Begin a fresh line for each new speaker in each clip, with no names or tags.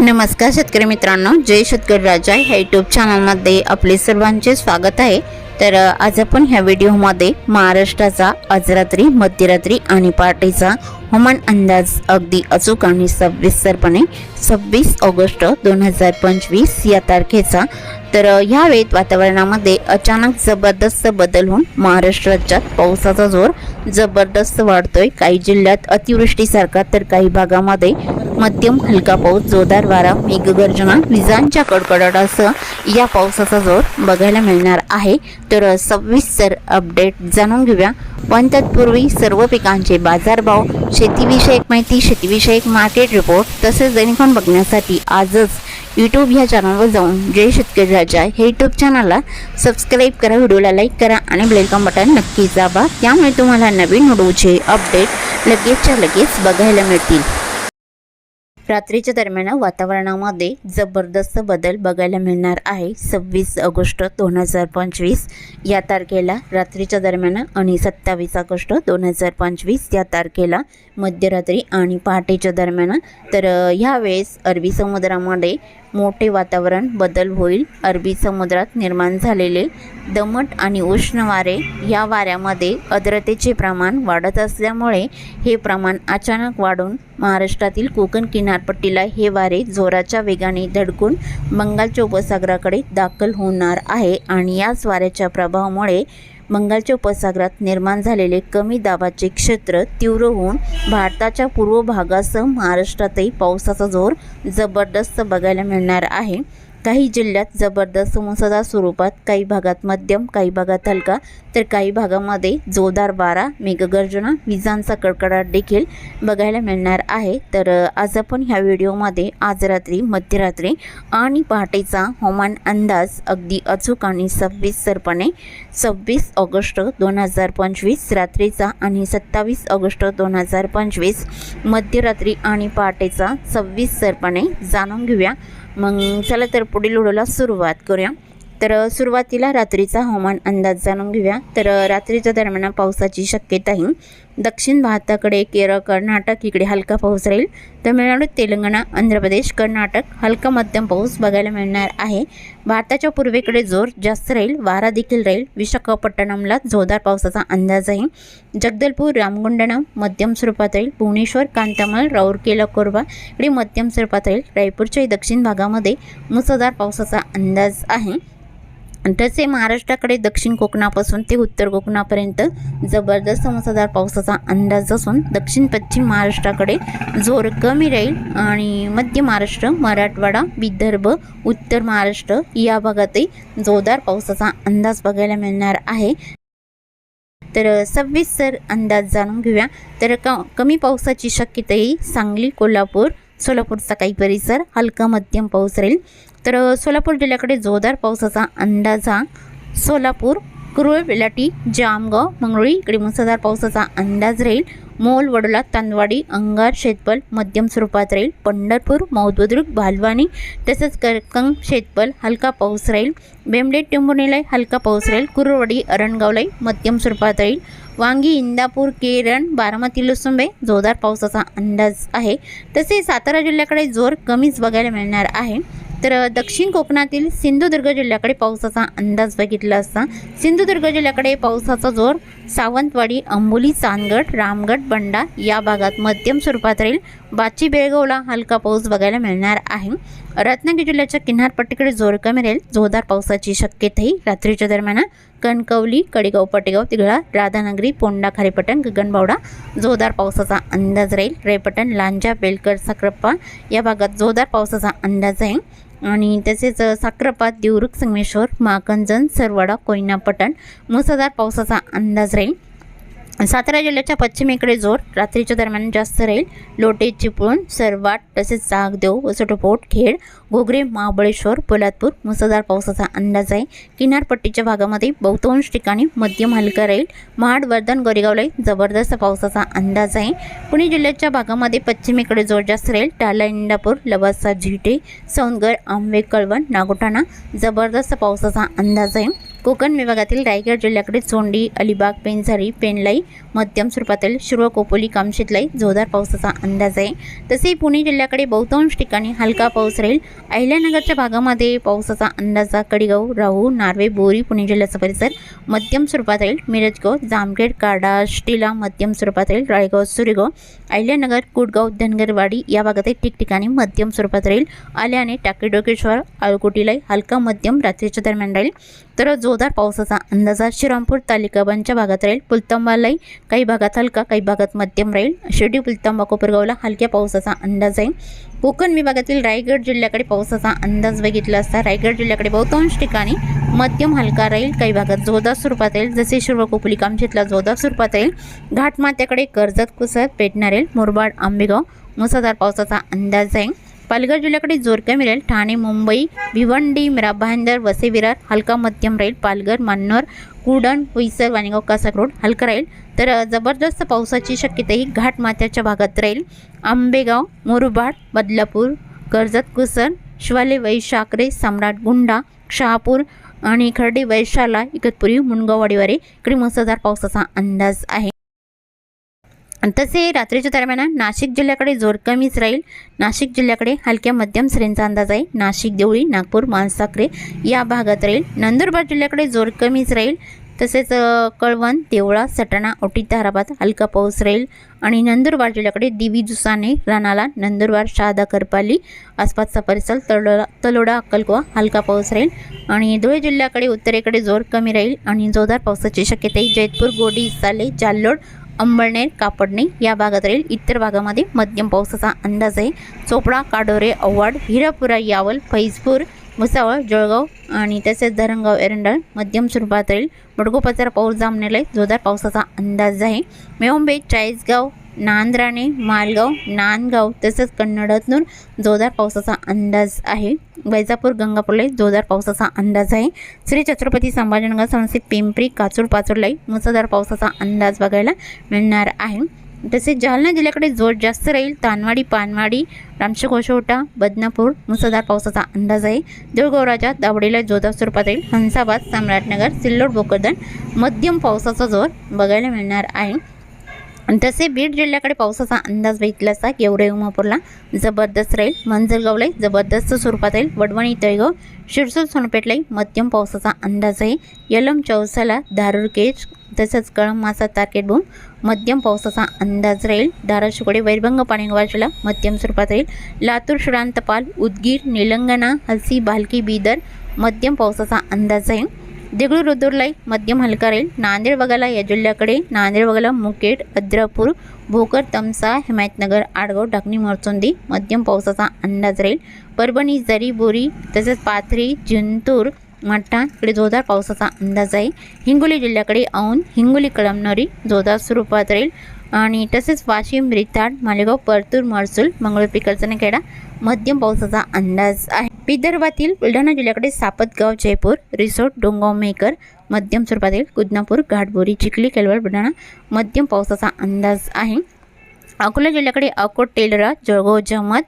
नमस्कार शेतकरी मित्रांनो जय शेतकरी राजा ह्या यूट्यूब चॅनलमध्ये आपले सर्वांचे स्वागत आहे. तर आज आपण ह्या व्हिडिओमध्ये महाराष्ट्राचा आज रात्री मध्यरात्री आणि पहाटेचा हवामान अंदाज अगदी अचूक आणि सविस्तरपणे सव्वीस ऑगस्ट दोन हजार पंचवीस या तारखेचा. तर ह्या वेळेत वातावरणामध्ये अचानक जबरदस्त बदल होऊन महाराष्ट्र राज्यात पावसाचा जोर जबरदस्त वाढतोय. काही जिल्ह्यात अतिवृष्टीसारखा तर काही भागामध्ये मध्यम हलका पाऊस जोरदार वारा मेघगर्जना विजांच्या कडकडाटासह या पावसाचा जोर बघायला मिळणार आहे. तर सविस्तर अपडेट जाणून घेऊया. पण तत्पूर्वी सर्व पिकांचे बाजारभाव शेतीविषयक माहिती शेतीविषयक मार्केट रिपोर्ट तसेच दैनिकॉन बघण्यासाठी आजच यूट्यूब ह्या चॅनलवर जाऊन जय शेतकरी राजा हे यूट्यूब चॅनलला सबस्क्राईब करा व्हिडिओला लाईक करा आणि बेलकॉन बटन नक्की दाबा. त्यामुळे तुम्हाला नवीन व्हिडिओचे अपडेट लगेचच्या लगेच बघायला मिळतील. रात्रीच्या दरम्यान वातावरणामध्ये जबरदस्त बदल बघायला मिळणार आहे. सव्वीस ऑगस्ट दोन हजार पंचवीस या तारखेला रात्रीच्या दरम्यान आणि सत्तावीस ऑगस्ट दोन हजार पंचवीस या तारखेला मध्यरात्री आणि पहाटेच्या दरम्यान. तर ह्यावेळेस अरबी समुद्रामध्ये मोठे वातावरण बदल होईल. अरबी समुद्रात निर्माण झालेले दमट आणि उष्ण वारे या वाऱ्यामध्ये आर्द्रतेचे प्रमाण वाढत असल्यामुळे हे प्रमाण अचानक वाढून महाराष्ट्रातील कोकण किनारपट्टीला हे वारे जोराच्या वेगाने धडकून बंगालच्या उपसागराकडे दाखल होणार आहे. आणि याच वाऱ्याच्या प्रभावामुळे बंगालच्या उपसागरात निर्माण झालेले कमी दाबाचे क्षेत्र तीव्र होऊन भारताच्या पूर्व भागासह महाराष्ट्रातही पावसाचा जोर जबरदस्त बघायला मिळणार आहे. काही जिल्ह्यात जबरदस्त मुसळधार स्वरूपात काही भागात मध्यम काही भागात हलका तर काही भागामध्ये जोरदार वारा मेघगर्जना विजांचा कडकडाट देखील बघायला मिळणार आहे. तर आज आपण ह्या व्हिडिओमध्ये आज रात्री मध्यरात्री आणि पहाटेचा हवामान अंदाज अगदी अचूक आणि सव्वीसरपणे सव्वीस ऑगस्ट दोन हजार पंचवीस रात्रीचा आणि सत्तावीस ऑगस्ट दोन हजार पंचवीस मध्यरात्री आणि पहाटेचा सव्वीसरपणे जाणून घेऊया. मग चला तर पुढील व्हिडिओला सुरुवात करूया. तर सुरुवातीला रात्रीचा हवामान अंदाज जाणून घेऊया. तर रात्रीच्या दरम्यान पावसाची शक्यता आहे दक्षिण भारताकडे केरळ कर्नाटक इकडे हलका पाऊस राहील. तमिळनाडू तेलंगणा आंध्र प्रदेश कर्नाटक हलका मध्यम पाऊस बघायला मिळणार आहे. भारताच्या पूर्वेकडे जोर जास्त राहील वारा देखील राहील. विशाखापट्टणमला जोरदार पावसाचा अंदाज आहे. जगदलपूर रामगुंडणम मध्यम स्वरूपात राहील. भुवनेश्वर कांतामल राऊरकेला कोरबा इकडे मध्यम स्वरूपात राहील. रायपूरच्याही दक्षिण भागामध्ये मुसळधार पावसाचा अंदाज आहे. तसे महाराष्ट्राकडे दक्षिण कोकणापासून ते उत्तर कोकणापर्यंत जबरदस्त मुसळधार पावसाचा अंदाज असून दक्षिण पश्चिम महाराष्ट्राकडे जोर कमी राहील आणि मध्य महाराष्ट्र मराठवाडा विदर्भ उत्तर महाराष्ट्र या भागातही जोरदार पावसाचा अंदाज बघायला मिळणार आहे. तर सविस्तर अंदाज जाणून घेऊया. तर क कमी पावसाची शक्यताही सांगली कोल्हापूर सोलापूरचा काही परिसर हलका मध्यम पाऊस राहील. तर सोलापूर जिल्ह्याकडे जोरदार पावसाचा अंदाज हा. सोलापूर कुरुळ बेलाटी जामगाव मंगळुळी इकडे मुसळधार पावसाचा अंदाज राहील. मोल वडोला तांदवाडी अंगार शेतपल मध्यम स्वरूपात राहील. पंढरपूर मौदबुद्रुक भालवानी तसेच करकंग शेतपल हलका पाऊस राहील. बेमडेट टेंबुर्णीलाही हलका पाऊस राहील. कुरुळवाडी अरणगावलाही मध्यम स्वरूपात राहील. वांगी इंदापूर केरण बारामती लुसुंबे जोरदार पावसाचा अंदाज आहे. तसेच सातारा जिल्ह्याकडे जोर कमीच बघायला मिळणार आहे. तर दक्षिण कोकणातील सिंधुदुर्ग जिल्ह्याकडे पावसाचा अंदाज बघितला असता सिंधुदुर्ग जिल्ह्याकडे पावसाचा जोर सावंतवाडी अंबोली चांदगड रामगड बंडा या भागात मध्यम स्वरूपात राहील. बाची बेळगावला हलका पाऊस बघायला मिळणार आहे. रत्नागिरी जिल्ह्याच्या किनारपट्टीकडे जोर कमी राहील जोरदार पावसाची शक्यताही रात्रीच्या दरम्यान. कणकवली कडेगाव पटेगाव तिघळा राधानगरी पोंडा खारेपटण गगनबावडा जोरदार पावसाचा अंदाज राहील. रेपटण लांजा बेलकर साक्रप्पा या भागात जोरदार पावसाचा अंदाज आहे. आणि तसेच साक्रपात देवरुख संगमेश्वर माकंजन सरवाडा कोयनापटण मुसळधार पावसाचा अंदाज राहील. सातारा जिल्ह्याच्या पश्चिमेकडे जोर रात्रीच्या दरम्यान जास्त राहील लोटे चिपळूण सरवाट तसेच जागदेव वसटोपोट खेड घोगरे महाबळेश्वर पोलादपूर मुसळधार पावसाचा अंदाज आहे. किनारपट्टीच्या भागामध्ये बहुतांश ठिकाणी मध्यम हलका राहील महाड वर्धन गोरेगावलाही जबरदस्त पावसाचा अंदाज आहे. पुणे जिल्ह्याच्या भागामध्ये पश्चिमेकडे जोर जास्त राहील टाला इंदापूर लवासा झिटे सौंदगड आंबे कळवण नागोठाणा जबरदस्त पावसाचा अंदाज आहे. कोकण विभागातील रायगड जिल्ह्याकडे चोंडी अलिबाग पेंझारी पेनलाई मध्यम स्वरूपातील शिरव कोपोली कामशेतलाई जोरदार पावसाचा अंदाज आहे. तसे पुणे जिल्ह्याकडे बहुतांश ठिकाणी हलका पाऊस राहील. अहिल्यानगरच्या भागामध्ये पावसाचा अंदाज आहे. राहू नार्वे बोरी पुणे जिल्ह्याचा परिसर मध्यम स्वरूपात राहील. मिरजगाव जामखेड काडा शिटीला मध्यम स्वरूपात राहील रायगाव सुरेगाव अहिल्यानगर कुडगाव धनगरवाडी या भागातील ठिकठिकाणी मध्यम स्वरूपात राहील. आल्याने टाकेडोकेश्वर आळकोटीलाही हलका मध्यम रात्रीच्या दरम्यान राहील. तर जोरदार पावसाचा अंदाजा. श्रीरामपूर श्रीरामपूर तालिकाबांच्या भागात राहील पुलतांबालाही काही भागात हलका काही भागात मध्यम राहील. शिर्डी पुलतांबा कोपरगावला हलक्या पावसाचा अंदाज आहे. कोकण विभागातील रायगड जिल्ह्याकडे पावसाचा अंदाज बघितला असता रायगड जिल्ह्याकडे बहुतांश ठिकाणी मध्यम हलका राहील. काही भागात जोरदार स्वरूपात राहील जसे शिर्व कोपली कामशेतला जोरदार स्वरूपात राहील घाटमात्याकडे कर्जत कुसत पेटणार येईल मुरबाड आंबेगाव मुसळधार पावसाचा अंदाज आहे. पालघर जिल्ह्याकडे जोरका मिळेल ठाणे मुंबई भिवंडी मिरा भाईंदर वसे विरार हलका मध्यम राहील. पालघर मान्नर कुडण हुईसर वाणीगाव कासाकरोड हलका राहील. तर जबरदस्त पावसाची शक्यताही घाटमाथ्याच्या भागात राहील. आंबेगाव मुरबाड बदलापूर कर्जत कुसर शिवाले वैशाकरे सम्राट गुंडा शहापूर आणि खर्डे वैशाला इगतपुरी मुनगाववाडीवारे इकडे मुसळधार पावसाचा अंदाज आहे. तसे रात्रीच्या दरम्यान नाशिक जिल्ह्याकडे जोर कमीच राहील. नाशिक जिल्ह्याकडे हलक्या मध्यम सरींचा अंदाज आहे. नाशिक देवळी नागपूर मानसाखरे या भागात राहील. नंदुरबार जिल्ह्याकडे जोर कमीच राहील. तसेच कळवण देवळा सटाणा ओटी ताराबाद हलका पाऊस राहील. आणि नंदुरबार जिल्ह्याकडे दिवी जुसाने रानाला नंदुरबार शहादा करपाली आसपासचा परिसर तलोडा तलोडा अक्कलकोवा हलका पाऊस राहील. आणि धुळे जिल्ह्याकडे उत्तरेकडे जोर कमी राहील. आणि जोरदार पावसाची शक्यताही जैतपूर गोडी साले जाल्लोड अंबळनेर कापडणे या भागात राहील इतर भागामध्ये मध्यम पावसाचा अंदाज आहे. चोपडा काडोरे अव्वाड हिरापुरा यावल फैजपूर भुसावळ जळगाव आणि तसेच धरणगाव एरंडळ मध्यम स्वरूपात राहील बडगोपाचार पाऊस जामनेला जोरदार पावसाचा अंदाज आहे. मेवंबे चाळीसगाव नांद्राणे मालगाव नांदगाव तसेच कन्नडातून जोरदार पावसाचा अंदाज आहे. वैजापूर गंगापूरला जोरदार पावसाचा अंदाज आहे. श्री छत्रपती संभाजीनगर संस्थेत पिंपरी काचूर पाचोडलाही मुसळधार पावसाचा अंदाज बघायला मिळणार आहे. तसेच जालना जिल्ह्याकडे जोर जास्त राहील. तानवाडी पानवाडी रामशेकोशोटा बदनापूर मुसळधार पावसाचा अंदाज आहे. देऊळगावराजा दावडीला जोरदार स्वरूपात राहील. हंसाबाद सम्राटनगर सिल्लोड भोकरदन मध्यम पावसाचा जोर बघायला मिळणार आहे. तसे बीड जिल्ह्याकडे पावसाचा अंदाज बघितला असता गेवरे उमापूरला जबरदस्त राहील मंजरगावलाही जबरदस्त स्वरूपात राहील वडवणी तळगाव शिरसूर सोनपेठलाही मध्यम पावसाचा अंदाज आहे. यलम चौसाला धारूरकेज तसंच कळम मासा तारकेटबूम मध्यम पावसाचा अंदाज राहील धाराशिवकडे वैरभंग पाणीगवाशीला मध्यम स्वरूपात राहील लातूर शुरांतपाल उदगीर निलंगणा हसी भालकी बीदर मध्यम पावसाचा अंदाज आहे. देगलूर रुद्रलाई मध्यम हलका राहील नांदेड वगाला या जिल्ह्याकडे नांदेड बघायला मुकेट अद्रापूर भोकर तमसा हिमायतनगर आडगाव डाकणी मोरचोंदी मध्यम पावसाचा अंदाज राहील. परभणी जरी बोरी तसेच पाथरी जिंतूर मठ्ठा इकडे जोरदार पावसाचा अंदाज आहे. हिंगोली जिल्ह्याकडे औन हिंगोली कळमनोरी जोरदार स्वरूपात राहील. आणि तसेच वाशिम रिताड मालेगाव परतूर महसूल मंगळूर पिकलचणखेडा मध्यम पावसाचा अंदाज आहे. विदर्भातील बुलढाणा जिल्ह्याकडे सापतगाव जयपूर रिसोर्ट डोंगावमेकर मध्यम स्वरूपातील कुदनापूर घाटबोरी चिखली केलवड बुलढाणा मध्यम पावसाचा अंदाज आहे. अकोला जिल्ह्याकडे अकोट टेलरा जळगाव जमत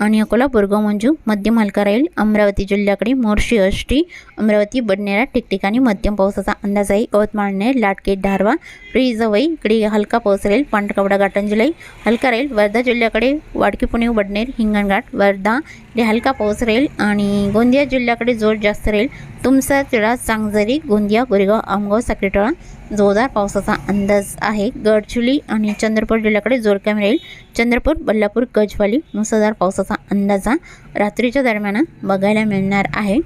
आणि अकोला बोरगाव मंजू मध्यम हलका राहील. अमरावती जिल्ह्याकडे मोर्शी अष्टी अमरावती बडनेरा ठिकठिकाणी मध्यम पावसाचा अंदाज आहे. यवतमाळने लाटके धारवा रिजवई इकडे हलका पाऊस राहील. पांढरकवडा गाटंजलाई हलका राहील. वर्धा जिल्ह्याकडे वाडकी पुणे बडनेर हिंगणघाट वर्धा इकडे हलका पाऊस राहील आणि गोंदिया जिल्ह्याकडे जोर जास्त राहील. तुमचा तिळा चांगजरी गोंदिया गोरेगाव आमगाव साक्रीटोळा जोरदार पावसाचा अंदाज आहे. गडचुली आणि चंद्रपूर जिल्ह्याकडे जोर कमी राहील. चंद्रपूर बल्लापूर गजवाली मुसळधार पावसाचा अंदाजा रात्रीच्या दरम्यान बघायला मिळणार आहे.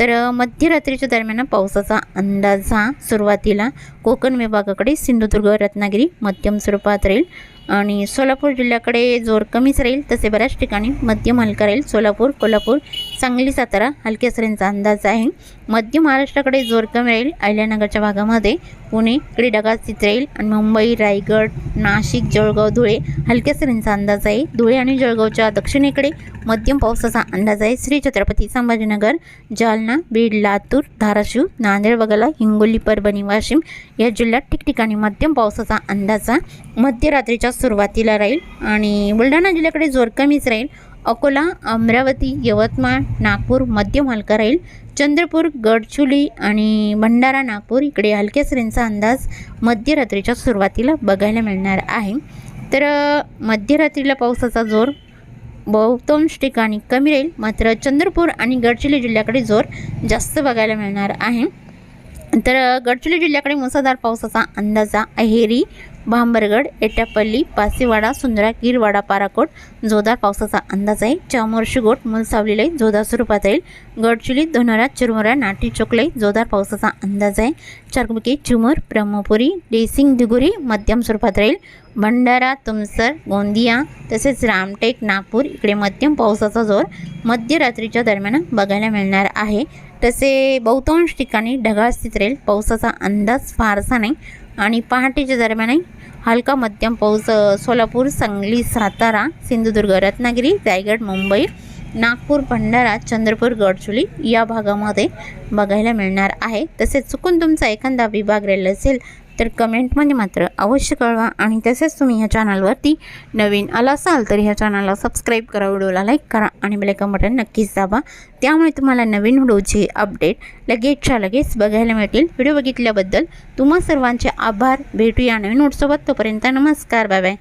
तर मध्यरात्रीच्या दरम्यान पावसाचा अंदाज हा सुरुवातीला कोकण विभागाकडे सिंधुदुर्ग रत्नागिरी मध्यम स्वरूपात राहील. आणि सोलापूर जिल्ह्याकडे जोर कमीच राहील तसे बऱ्याच ठिकाणी मध्यम हलका राहील. सोलापूर कोल्हापूर सांगली सातारा हलक्या सरींचा अंदाज आहे. मध्य महाराष्ट्राकडे जोर कमी राहील. अहिल्यानगरच्या भागामध्ये पुणे इकडे ढगाळ स्थित राहील आणि मुंबई रायगड नाशिक जळगाव धुळे हलक्या सरींचा अंदाज आहे. धुळे आणि जळगावच्या दक्षिणेकडे मध्यम पावसाचा अंदाज आहे. श्री छत्रपती संभाजीनगर जालना बीड लातूर धाराशिव नांदेड वगळा हिंगोली परभणी वाशिम या जिल्ह्यात ठिकठिकाणी मध्यम पावसाचा अंदाजा मध्यरात्रीच्या सुरुवातीला राहील आणि बुलढाणा जिल्ह्याकडे जोर कमीच राहील. अकोला अमरावती यवतमाळ नागपूर मध्यम हलका राहील. चंद्रपूर गडचुली आणि भंडारा नागपूर इकडे हलक्या सरींचा अंदाज मध्यरात्रीच्या सुरुवातीला बघायला मिळणार आहे. तर मध्यरात्रीला पावसाचा जोर बहुतांश ठिकाणी कमी राहील. मात्र चंद्रपूर आणि गडचिरोली जिल्ह्याकडे जोर जास्त बघायला मिळणार आहे. तर गडचिरोली जिल्ह्याकडे मुसळधार पावसाचा अंदाजा अहेरी भांबरगड एटापल्ली पासीवाडा सुंदरा गिरवाडा पाराकोट जोरदार पावसाचा अंदाज आहे. चामोर्शी गोट मुलसावलीलाही जोरदार स्वरूपात राहील गडचिली धनोरा चिरमुरा नाटी चोकलाई जोरदार पावसाचा अंदाज आहे. चारकुबकी चिमूर ब्रह्मपुरी डेसिंग दिगुरी मध्यम स्वरूपात राहील. भंडारा तुमसर गोंदिया तसेच रामटेक नागपूर इकडे मध्यम पावसाचा जोर मध्यरात्रीच्या दरम्यान बघायला मिळणार आहे. तसे बहुतांश ठिकाणी ढगाळ स्थित राहील. पावसाचा अंदाज फारसा नाही. आणि पहाटेच्या दरम्यानही हलका मध्यम पाऊस सोलापूर सांगली सातारा सिंधुदुर्ग रत्नागिरी रायगड मुंबई नागपूर भंडारा चंद्रपूर गडचुली या भागामध्ये बघायला मिळणार आहे. तसेच चुकून तुमचा एखादा विभाग रेल असेल तर कमेंटमध्ये मात्र अवश्य कळवा आणि तसेच तुम्ही ह्या चॅनलवरती नवीन आला असाल तर ह्या चॅनलला सबस्क्राईब करा व्हिडिओला लाईक करा आणि बेलायकन बटन नक्कीच दाबा. त्यामुळे तुम्हाला नवीन व्हिडिओचे अपडेट लगेचच्या लगेच बघायला मिळतील. व्हिडिओ बघितल्याबद्दल तुम्हा सर्वांचे आभार. भेटूया नवीन नोटसोबत तोपर्यंत नमस्कार. Bye bye